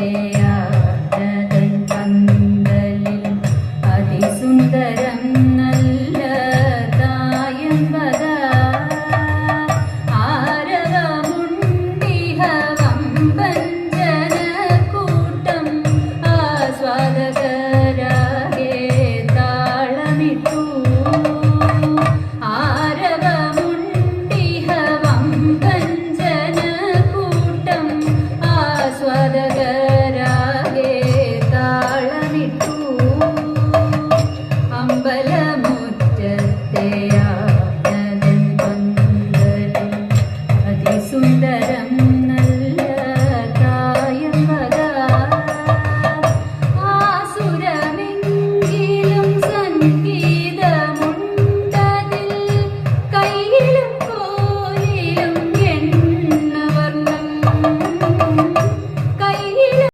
Yeah. Sundaram